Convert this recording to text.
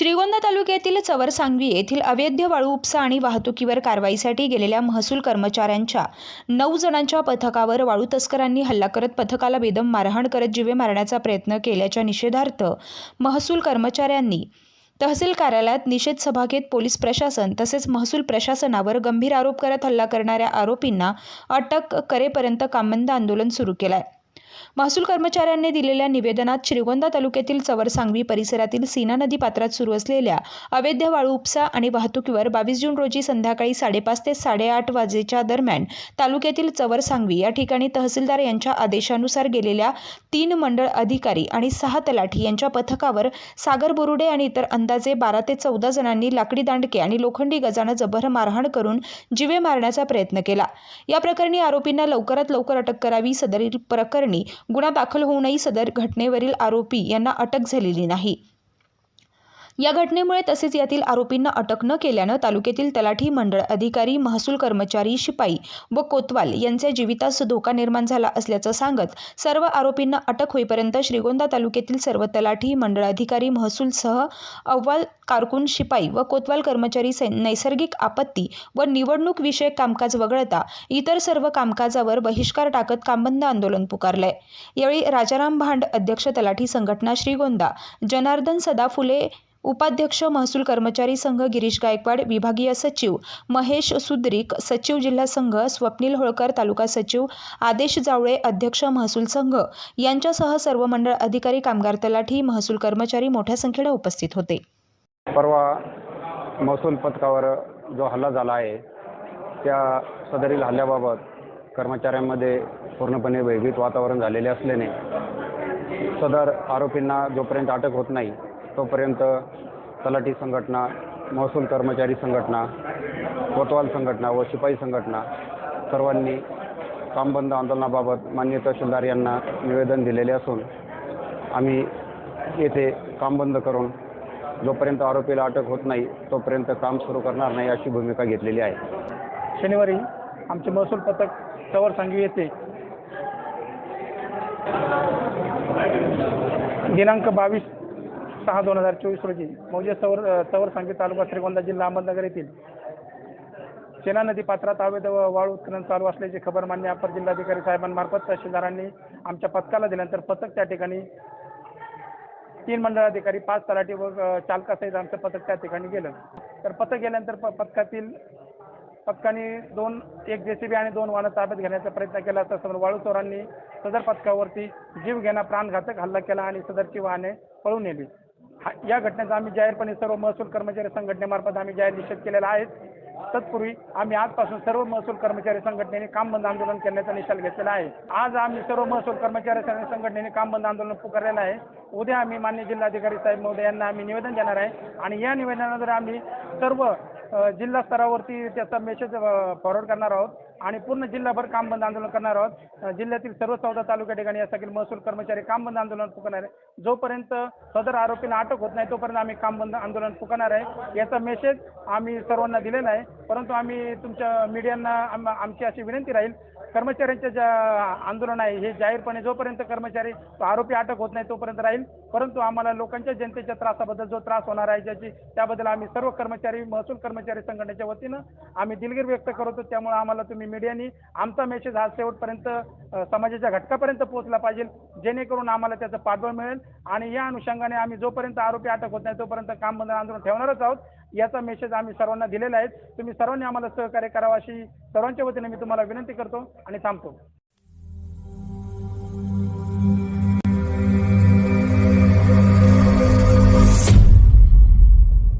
श्रीगोंदा तालुक्यातील चवरसांगवी येथील अवैध वाळू उपसा आणि वाहतुकीवर कारवाईसाठी गेलेल्या महसूल कर्मचाऱ्यांच्या नऊ जणांच्या पथकावर वाळू तस्करांनी हल्ला करत पथकाला बेदम मारहाण करत जीवे मारण्याचा प्रयत्न केल्याच्या निषेधार्थ महसूल कर्मचाऱ्यांनी तहसील कार्यालयात निषेध सभा घेत पोलीस प्रशासन तसेच महसूल प्रशासनावर गंभीर आरोप करत हल्ला करणाऱ्या आरोपींना अटक करेपर्यंत कामबंद आंदोलन सुरू केलं आहे महसूल कर्मचाऱ्यांनी दिलेल्या निवेदनात श्रीगोंदा तालुक्यातील चवरसांगवी परिसरातील सीना नदी पात्रात सुरू असलेल्या अवैध वाळू उपसा आणि वाहतुकीवर बावीस जून रोजी संध्याकाळी साडेपाच ते साडेआठ वाजेच्या दरम्यान तालुक्यातील चवरसांगवी या ठिकाणी तहसीलदार यांच्या आदेशानुसार गेलेल्या तीन मंडळ अधिकारी आणि सहा तलाठी यांच्या पथकावर सागर बोरुडे आणि इतर अंदाजे बारा ते चौदा जणांनी लाकडी दांडके आणि लोखंडी गजानं जबर मारहाण करून जीवे मारण्याचा प्रयत्न केला. या प्रकरणी आरोपींना लवकरात लवकर अटक करावी सदरील प्रकरणी गुन्हा दाखल होऊनही सदर घटनेवरील आरोपी यांना अटक झालेली नाही. या घटनेमुळे तसेच यातील आरोपींना अटक न केल्यानं तालुक्यातील तलाठी मंडळ अधिकारी महसूल कर्मचारी शिपाई व कोतवाल यांच्या जीवितास धोका निर्माण झाला असल्याचं सांगत सर्व आरोपींना अटक होईपर्यंत श्रीगोंदा तालुक्यातील सर्व तलाठी मंडळ अधिकारी महसूलसह अव्वाल कारकून शिपाई व कोतवाल कर्मचारी नैसर्गिक आपत्ती व निवडणूक विषयक कामकाज वगळता इतर सर्व कामकाजावर बहिष्कार टाकत कामबंद आंदोलन पुकारलंय. यावेळी राजाराम भांड अध्यक्ष तलाठी संघटना श्रीगोंदा जनार्दन सदाफुले उपाध्यक्ष महसूल कर्मचारी संघ गिरीश गायकवाड विभागीय सचिव महेश सुद्रिक सचिव जिल्हा संघ स्वप्नील होळकर तालुका सचिव आदेश जावळे अध्यक्ष महसूल संघ यांच्यासह सर्व मंडळ अधिकारी कामगार तलाठी महसूल कर्मचारी मोठ्या संख्येने उपस्थित होते. परवा महसूल पथकावर जो हल्ला झाला आहे त्या सदरील हल्ल्याबाबत कर्मचाऱ्यांमध्ये पूर्णपणे भयभीत वातावरण झालेले असल्याने सदर आरोपींना जोपर्यंत अटक होत नाही तोपर्यंत तलाठी संघटना महसूल कर्मचारी संघटना कोतवाल संघटना व शिपाई संघटना सर्वांनी कामबंद आंदोलनाबाबत मान्य तहसीलदार यांना निवेदन दिलेले असून आम्ही येथे काम बंद करून जोपर्यंत आरोपीला अटक होत नाही तोपर्यंत काम सुरू करणार नाही अशी भूमिका घेतलेली आहे. शनिवारी आमचे महसूल पथक चवर सांगवी येथे दिनांक बावीस सहा दोन हजार चोवीस रोजी मौजे सौर चवर सांगवी तालुका श्रीगोंदा जिल्हा अहमदनगर येथील सेना नदी पात्रात अवैध वाळू उत्खनन चालू असल्याची खबर मान्य अपर जिल्हाधिकारी साहेबांमार्फत तहसीलदारांनी आमच्या पथकाला दिल्यानंतर पथक त्या ठिकाणी तीन मंडळाधिकारी पाच तलाठी व चालकासहित आमचं पथक त्या ठिकाणी गेलं. तर पथक गेल्यानंतर प पथकातील पथकाने दोन एक जेसीबी आणि दोन वाहनं ताब्यात घेण्याचा प्रयत्न केला. तर समोर वाळू चोरांनी सदर पथकावरती जीव घेणा प्राणघातक हल्ला केला आणि सदरची वाहने पळून नेली. या घटनेचा आम्ही जाहीरपणे सर्व महसूल कर्मचारी संघटनेमार्फत आम्ही जाहीर निषेध केलेला आहे. तत्पूर्वी आम्ही आजपासून सर्व महसूल कर्मचारी संघटनेने काम बंद आंदोलन करण्याचा निकाल घेतलेला आहे. आज आम्ही सर्व महसूल कर्मचारी संघटनेने काम बंद आंदोलन पुकारलेलं आहे. उद्या आम्ही मान्य जिल्हाधिकारी साहेब महोदय यांना आम्ही निवेदन देणार आहे. आणि या निवेदनानंतर आम्ही सर्व जिल्हा स्तरावरती त्याचा मेसेज फॉरवर्ड करणार आहोत. आणि पूर्ण जिल्हाभर काम बंद आंदोलन करणार आहोत. जिल्ह्यातील सर्व चौदा तालुक्या ठिकाणी यासाठी महसूल कर्मचारी काम बंद आंदोलन पुकारणार आहे जोपर्यंत सदर आरोपीला अटक होत नाही तोपर्यंत आम्ही काम बंद आंदोलन पुकारणार आहे. याचा मेसेज आम्ही सर्वांना दिलेला आहे. परंतु आम्ही तुमच्या मीडियांना आमची अशी विनंती राहील कर्मचाऱ्यांचे जे आंदोलन आहे हे जाहीरपणे जोपर्यंत कर्मचारी तो आरोपी अटक होत नाही तोपर्यंत राहील. परंतु आम्हाला लोकांच्या जनतेच्या त्रासाबद्दल जो त्रास होणार आहे ज्याची त्याबद्दल आम्ही सर्व कर्मचारी महसूल कर्मचारी संघटनेच्या वतीनं आम्ही दिलगिरी व्यक्त करतो. त्यामुळे आम्हाला तुम्ही मीडियानी आमचा मेसेज हा शेवटपर्यंत समाजाच्या घटकापर्यंत पोहोचला पाहिजे जेणेकरून आम्हाला त्याचं पाठबळ मिळेल. आणि या अनुषंगाने आम्ही जोपर्यंत आरोपी अटक होत नाही तोपर्यंत काम बंद आंदोलन ठेवणारच आहोत. याचा मेसेज आम्ही सर्वांना दिलेला आहे. तुम्ही सर्वांनी आम्हाला सहकार्य करावं अशी सर्वांच्या वतीने मी तुम्हाला विनंती करतो आणि थांबतो.